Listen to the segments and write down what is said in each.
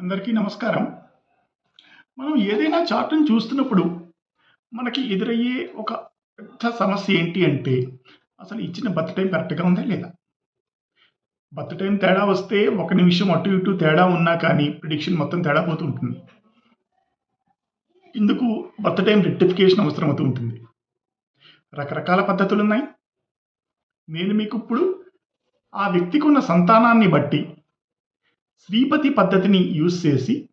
అందరికీ నమస్కారం. మనం ఏదైనా చార్ట్ని చూస్తున్నప్పుడు మనకి ఎదురయ్యే ఒక పెద్ద సమస్య ఏంటి అంటే అసలు ఇచ్చిన బర్త్ టైం కరెక్ట్గా ఉందా లేదా? బర్త్ టైం తేడా వస్తే ఒక నిమిషం అటు ఇటు తేడా ఉన్నా కానీ ప్రిడిక్షన్ మొత్తం తేడా పోతుంటుంది ఇందుకు బర్త్ టైం రెక్టిఫికేషన్ అవసరం అవుతూ ఉంటుంది. రకరకాల పద్ధతులు ఉన్నాయి నేను మీకు ఇప్పుడు ఆ వ్యక్తికి ఉన్న సంతానాన్ని బట్టి శ్రీపతి పద్ధతిని యూజ్ చేసి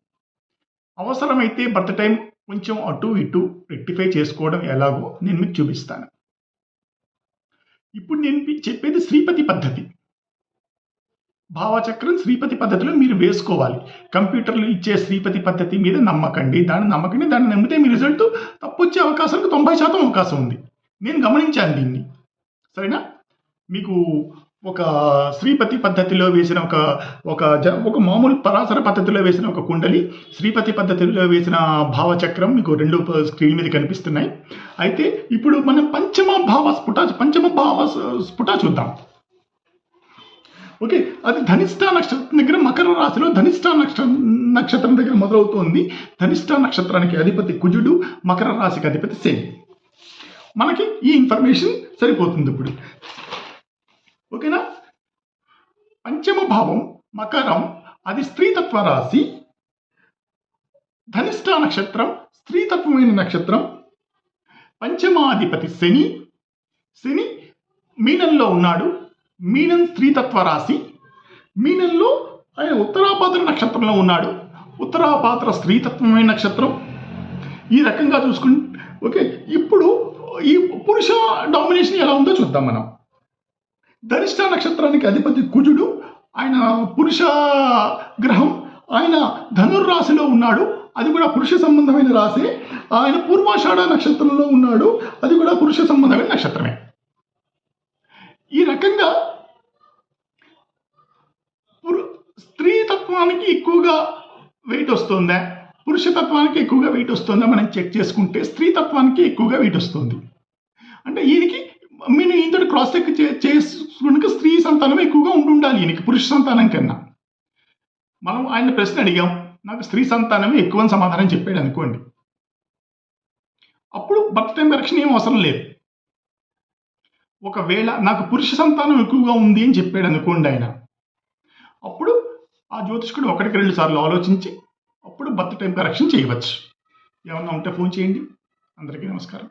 అవసరమైతే బర్త్ టైం కొంచెం అటు ఇటు రెక్టిఫై చేసుకోవడం ఎలాగో నేను మీకు చూపిస్తాను. ఇప్పుడు నేను మీకు చెప్పేది శ్రీపతి పద్ధతి. భావచక్రం శ్రీపతి పద్ధతిలో మీరు వేసుకోవాలి. కంప్యూటర్లు ఇచ్చే శ్రీపతి పద్ధతి మీద నమ్మకండి. దాన్ని నమ్మకండి. దాన్ని నమ్మితే మీ రిజల్ట్ తప్పు వచ్చే అవకాశాలకు తొంభై శాతం అవకాశం ఉంది. నేను గమనించాను దీన్ని. సరేనా? మీకు ఒక శ్రీపతి పద్ధతిలో వేసిన ఒక ఒక జ ఒక మామూలు పరాసర పద్ధతిలో వేసిన ఒక కుండలి శ్రీపతి పద్ధతిలో వేసిన భావచక్రం మీకు రెండు స్క్రీన్ మీద కనిపిస్తున్నాయి. అయితే ఇప్పుడు మనం పంచమ భావ స్ఫుట పంచమ భావ స్ఫుట చూద్దాం. ఓకే అది ధనిష్ట నక్షత్రం దగ్గర మకర రాశిలో ధనిష్ట నక్ష నక్షత్రం దగ్గర మొదలవుతోంది. ధనిష్ట నక్షత్రానికి అధిపతి కుజుడు మకర రాశికి అధిపతి శని. మనకి ఈ ఇన్ఫర్మేషన్ సరిపోతుంది ఇప్పుడు ఓకేనా పంచమ భావం మకరం అది స్త్రీతత్వ రాశి ధనిష్ట నక్షత్రం స్త్రీతత్వమైన నక్షత్రం పంచమాధిపతి శని శని మీనంలో ఉన్నాడు మీనం స్త్రీతత్వ రాశి మీనంలో ఆయన ఉత్తరాపాత్ర నక్షత్రంలో ఉన్నాడు ఉత్తరాపాత్ర స్త్రీతత్వమైన నక్షత్రం. ఈ రకంగా చూసుకుంటే ఓకే ఇప్పుడు ఈ పురుష డామినేషన్ ఎలా ఉందో చూద్దాం మనం. ధనిష్ట నక్షత్రానికి అధిపతి కుజుడు ఆయన పురుష గ్రహం ఆయన ధనుర్రాశిలో ఉన్నాడు అది కూడా పురుష సంబంధమైన రాశి. ఆయన పూర్వాషాఢ నక్షత్రంలో ఉన్నాడు అది కూడా పురుష సంబంధమైన నక్షత్రమే. ఈ రకంగా స్త్రీ తత్వానికి ఎక్కువగా వెయిట్ వస్తుందా. పురుష తత్వానికి ఎక్కువగా వెయిట్ వస్తుందా. మనం చెక్ చేసుకుంటే స్త్రీ తత్వానికి ఎక్కువగా వెయిట్ వస్తుంది. అంటే ఈయనకి మీరు ఇంతటి క్రాస్ చెక్ చేసుకున్నాక స్త్రీ సంతానం ఎక్కువగా ఉండుండాలి ఈయనకి పురుష సంతానం కన్నా. మనం ఆయన ప్రశ్న అడిగాం నాకు స్త్రీ సంతానమే ఎక్కువ సమాధానం చెప్పాడు అనుకోండి. అప్పుడు బర్త్ టైం కరెక్షన్ ఏం అవసరం లేదు. ఒకవేళ నాకు పురుష సంతానం ఎక్కువగా ఉంది అని చెప్పాడు అనుకోండి ఆయన. అప్పుడు ఆ జ్యోతిష్కుడు ఒకటికి రెండు సార్లు ఆలోచించి అప్పుడు బర్త్ టైం కరెక్షన్ చేయవచ్చు. ఏమన్నా ఉంటే ఫోన్ చేయండి. అందరికీ నమస్కారం.